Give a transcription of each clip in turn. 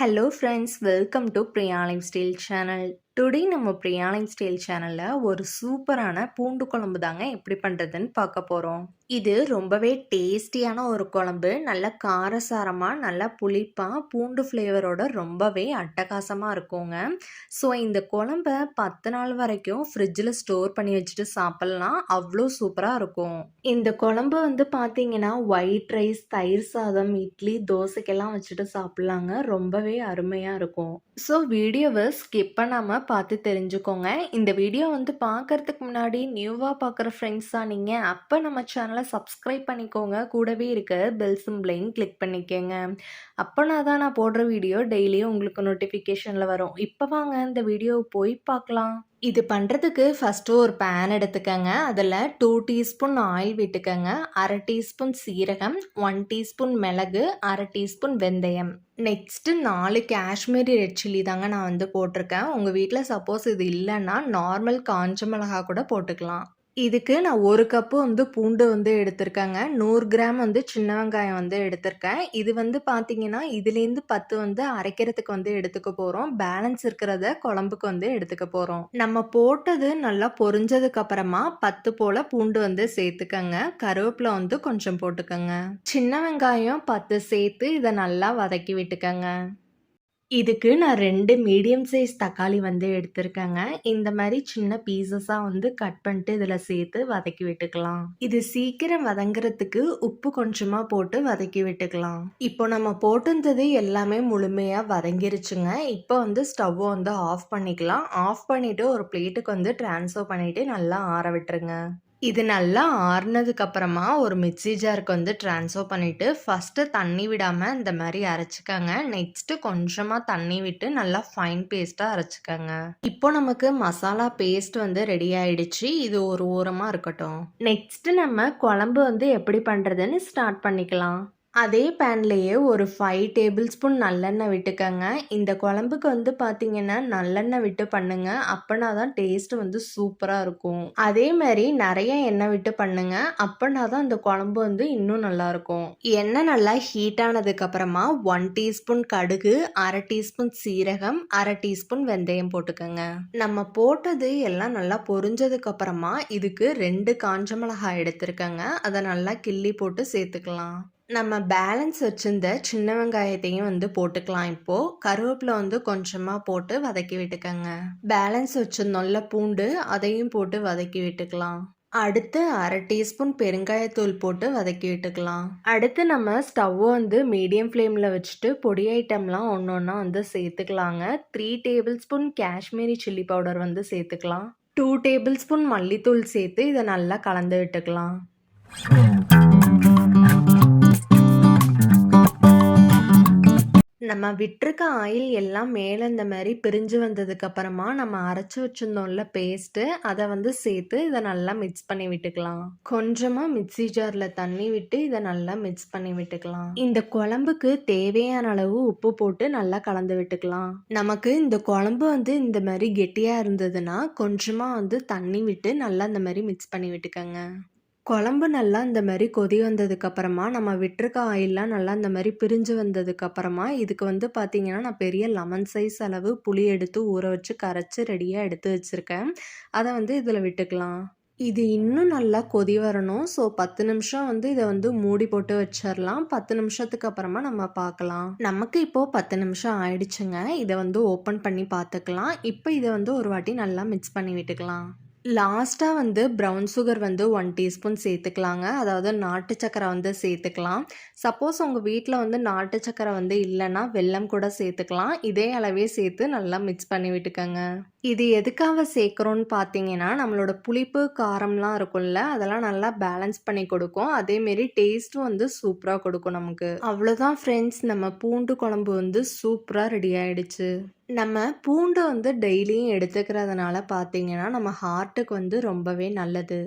Hello friends welcome to Priya lifestyle channel today நம்ம Priya life style சேனலில் ஒரு சூப்பரான பூண்டு குழம்பு தாங்க எப்படி பண்ணுறதுன்னு பார்க்க போகிறோம் இது ரொம்பவே டேஸ்டியான ஒரு குழம்பு. நல்ல காரசாரமாக நல்ல புளிப்பாக பூண்டு ஃப்ளேவரோட ரொம்பவே அட்டகாசமாக இருக்குங்க. ஸோ இந்த குழம்ப பத்து நாள் வரைக்கும் ஃப்ரிட்ஜில் ஸ்டோர் பண்ணி வச்சுட்டு சாப்பிட்லாம் அவ்வளோ சூப்பராக இருக்கும். இந்த குழம்பு வந்து பார்த்தீங்கன்னா ஒயிட் ரைஸ் தயிர் சாதம் இட்லி தோசைக்கெல்லாம் வச்சுட்டு சாப்பிட்லாங்க. ரொம்பவே அருமையாக இருக்கும். ஸோ வீடியோவை ஸ்கிப் பண்ணாமல் பார்த்து தெரிஞ்சுக்கோங்க. இந்த வீடியோ வந்து பார்க்கறதுக்கு முன்னாடி நியூவாக பார்க்குற ஃப்ரெண்ட்ஸாக நீங்கள் அப்போ நம்ம சேனலை சப்ஸ்கிரைப் பண்ணிக்கோங்க. கூடவே இருக்க பெல் சிம்பிளையும் கிளிக் பண்ணிக்கோங்க. அப்போனா தான் நான் போடுற வீடியோ டெய்லியும் உங்களுக்கு நோட்டிஃபிகேஷனில் வரும். இப்போ வாங்க இந்த வீடியோவை போய் பார்க்கலாம். இது பண்ணுறதுக்கு ஃபஸ்ட்டு ஒரு பேன் எடுத்துக்கங்க. அதில் டூ டீஸ்பூன் ஆயில் விட்டுக்கங்க. அரை டீஸ்பூன் சீரகம் ஒன் டீஸ்பூன் மிளகு அரை டீஸ்பூன் வெந்தயம். நெக்ஸ்ட்டு நாலு காஷ்மீரி ரெட் சில்லி தாங்க நான் வந்து போட்டிருக்கேன். உங்கள் வீட்டில் சப்போஸ் இது இல்லைன்னா நார்மல் காஞ்ச மிளகா கூட போட்டுக்கலாம். இதுக்கு நான் ஒரு கப்பு வந்து பூண்டு வந்து எடுத்திருக்கேங்க. நூறு கிராம் வந்து சின்ன வெங்காயம் வந்து எடுத்திருக்கேன். இது வந்து பார்த்தீங்கன்னா இதுலேருந்து பத்து வந்து அரைக்கிறதுக்கு வந்து எடுத்துக்க போகிறோம் பேலன்ஸ் இருக்கிறத குழம்புக்கு வந்து எடுத்துக்க போகிறோம் நம்ம போட்டது நல்லா பொரிஞ்சதுக்கு அப்புறமா பத்து போல் பூண்டு வந்து சேர்த்துக்கங்க. கருவேப்பிலை வந்து கொஞ்சம் போட்டுக்கோங்க. சின்ன வெங்காயம் பத்து சேர்த்து இதை நல்லா வதக்கி விட்டுக்கங்க. இதுக்கு நான் ரெண்டு மீடியம் சைஸ் தக்காளி வந்து எடுத்திருக்கேங்க. இந்த மாதிரி சின்ன பீசஸாக வந்து கட் பண்ணிட்டு இதில் சேர்த்து வதக்கி விட்டுக்கலாம். இது சீக்கிரம் வதங்குறதுக்கு உப்பு கொஞ்சமாக போட்டு வதக்கி விட்டுக்கலாம். இப்போ நம்ம போட்டிருந்தது எல்லாமே முழுமையாக வதங்கிருச்சுங்க. இப்போ வந்து ஸ்டவ்வை வந்து ஆஃப் பண்ணிக்கலாம். ஆஃப் பண்ணிவிட்டு ஒரு பிளேட்டுக்கு வந்து ட்ரான்ஸ்ஃபர் பண்ணிவிட்டு நல்லா ஆற விட்டுருங்க. இது நல்லா ஆறுனதுக்கு அப்புறமா ஒரு மிக்சி ஜாருக்கு வந்து ட்ரான்ஸ்ஃபர் பண்ணிவிட்டு ஃபஸ்ட்டு தண்ணி விடாமல் இந்த மாதிரி அரைச்சிக்கங்க. நெக்ஸ்ட்டு கொஞ்சமாக தண்ணி விட்டு நல்லா ஃபைன் பேஸ்ட்டாக அரைச்சிக்கங்க. இப்போ நமக்கு மசாலா பேஸ்ட் வந்து ரெடி ஆயிடுச்சு. இது ஒரு ஓரமாக இருக்கட்டும். நெக்ஸ்ட்டு நம்ம குழம்பு வந்து எப்படி பண்ணுறதுன்னு ஸ்டார்ட் பண்ணிக்கலாம். அதே பேன்லேயே ஒரு ஃபைவ் டேபிள் ஸ்பூன் நல்லெண்ணெய் விட்டுக்கங்க. இந்த குழம்புக்கு வந்து பார்த்தீங்கன்னா நல்லெண்ணெய் விட்டு பண்ணுங்க. அப்போனா தான் டேஸ்ட் வந்து சூப்பராக இருக்கும். அதே மாதிரி நிறைய எண்ணெய் விட்டு பண்ணுங்க. அப்போனா தான் இந்த குழம்பு வந்து இன்னும் நல்லா இருக்கும். எண்ணெய் நல்லா ஹீட் ஆனதுக்கு அப்புறமா ஒன் டீஸ்பூன் கடுகு அரை டீஸ்பூன் சீரகம் அரை டீஸ்பூன் வெந்தயம் போட்டுக்கோங்க. நம்ம போட்டது எல்லாம் நல்லா பொரிஞ்சதுக்கப்புறமா இதுக்கு ரெண்டு காஞ்ச மிளகாய் எடுத்திருக்கங்க. அதை நல்லா கிள்ளி போட்டு சேர்த்துக்கலாம். நம்ம பேலன்ஸ் வச்சிருந்த சின்ன வெங்காயத்தையும் வந்து போட்டுக்கலாம் இப்போது கருவேப்பிலை வந்து கொஞ்சமாக போட்டு வதக்கி விட்டுக்கோங்க. பேலன்ஸ் வச்சிருந்தோம்ல பூண்டு அதையும் போட்டு வதக்கி விட்டுக்கலாம். அடுத்து அரை டீஸ்பூன் பெருங்காயத்தூள் போட்டு வதக்கி விட்டுக்கலாம். அடுத்து நம்ம ஸ்டவ்வை வந்து மீடியம் ஃப்ளேமில் வச்சுட்டு பொடி ஐட்டம்லாம் ஒன்று ஒன்றா வந்து சேர்த்துக்கலாங்க. Three tablespoon Kashmiri chilli powder வந்து சேர்த்துக்கலாம். டூ டேபிள் ஸ்பூன் மல்லித்தூள் சேர்த்து இதை நல்லா கலந்து விட்டுக்கலாம். நம்ம விட்டுருக்க ஆயில் எல்லாம் மேலே இந்த மாதிரி பிரிஞ்சு வந்ததுக்கப்புறமா நம்ம அரைச்சி வச்சிருந்தோம்ல பேஸ்ட்டு அதை வந்து சேர்த்து இதை நல்லா மிக்ஸ் பண்ணி விட்டுக்கலாம். கொஞ்சமாக மிக்ஸி ஜாரில் தண்ணி விட்டு இதை நல்லா மிக்ஸ் பண்ணி விட்டுக்கலாம். இந்த குழம்புக்கு தேவையான அளவு உப்பு போட்டு நல்லா கலந்து விட்டுக்கலாம். நமக்கு இந்த குழம்பு வந்து இந்த மாதிரி கெட்டியாக இருந்ததுன்னா கொஞ்சமாக வந்து தண்ணி விட்டு நல்லா இந்த மாதிரி மிக்ஸ் பண்ணி விட்டுக்கோங்க. குழம்பு நல்லா இந்த மாதிரி கொதி வந்ததுக்கப்புறமா நம்ம விட்டுருக்க ஆயிலெலாம் நல்லா இந்த மாதிரி பிரிஞ்சு வந்ததுக்கப்புறமா இதுக்கு வந்து பார்த்திங்கன்னா நான் பெரிய லெமன் சைஸ் அளவு புளி எடுத்து ஊற வச்சு கரைச்சி ரெடியாக எடுத்து வச்சுருக்கேன். அதை வந்து இதில் விட்டுக்கலாம். இது இன்னும் நல்லா கொதி வரணும். ஸோ பத்து நிமிஷம் வந்து இதை வந்து மூடி போட்டு வச்சிடலாம் பத்து நிமிஷத்துக்கு அப்புறமா நம்ம பார்க்கலாம் நமக்கு இப்போது பத்து நிமிஷம் ஆயிடுச்சுங்க. இதை வந்து ஓப்பன் பண்ணி பார்த்துக்கலாம் இப்போ இதை வந்து ஒரு வாட்டி நல்லா மிக்ஸ் பண்ணி விட்டுக்கலாம். லாஸ்ட்டாக வந்து ப்ரௌன் சுகர் வந்து ஒன் டீஸ்பூன் சேர்த்துக்கலாங்க. அதாவது நாட்டு சக்கரை வந்து சேர்த்துக்கலாம். சப்போஸ் உங்கள் வீட்டில் வந்து நாட்டு சக்கரை வந்து இல்லைன்னா வெல்லம் கூட சேர்த்துக்கலாம். இதே அளவே சேர்த்து நல்லா மிக்ஸ் பண்ணி விட்டுக்கோங்க. இது எதுக்காக சேர்க்குறோன்னு பார்த்தீங்கன்னா நம்மளோட புளிப்பு காரம்லாம் இருக்கும்ல அதெல்லாம் நல்லா பேலன்ஸ் பண்ணி கொடுக்கும். அதேமாரி டேஸ்ட்டும் வந்து சூப்பராக கொடுக்கும் நமக்கு. அவ்வளோதான் ஃப்ரெண்ட்ஸ் நம்ம பூண்டு குழம்பு வந்து சூப்பராக ரெடி ஆயிடுச்சு. நம்ம பூண்டு வந்து டெய்லியும் எடுத்துக்கிறதுனால பார்த்தீங்கன்னா நம்ம ஹார்ட்டுக்கு வந்து ரொம்பவே நல்லது.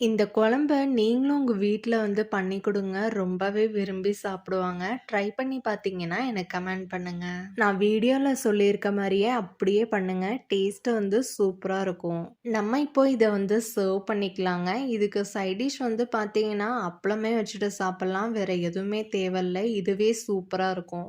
இந்த குழம்ப நீங்களும் உங்கள் வீட்டில் வந்து பண்ணி கொடுங்க ரொம்பவே விரும்பி சாப்பிடுவாங்க. ட்ரை பண்ணி பார்த்தீங்கன்னா, எனக்கு கமெண்ட் பண்ணுங்கள் நான் வீடியோவில் சொல்லியிருக்க மாதிரியே அப்படியே பண்ணுங்கள் டேஸ்ட்டு வந்து சூப்பராக இருக்கும். நம்ம இப்போ இதை வந்து சர்வ் பண்ணிக்கலாங்க. இதுக்கு சைடிஷ் வந்து பார்த்தீங்கன்னா, அப்பளமே வச்சுட்டு சாப்பிட்லாம் வேறு எதுவுமே தேவையில்லை இதுவே சூப்பராக இருக்கும்.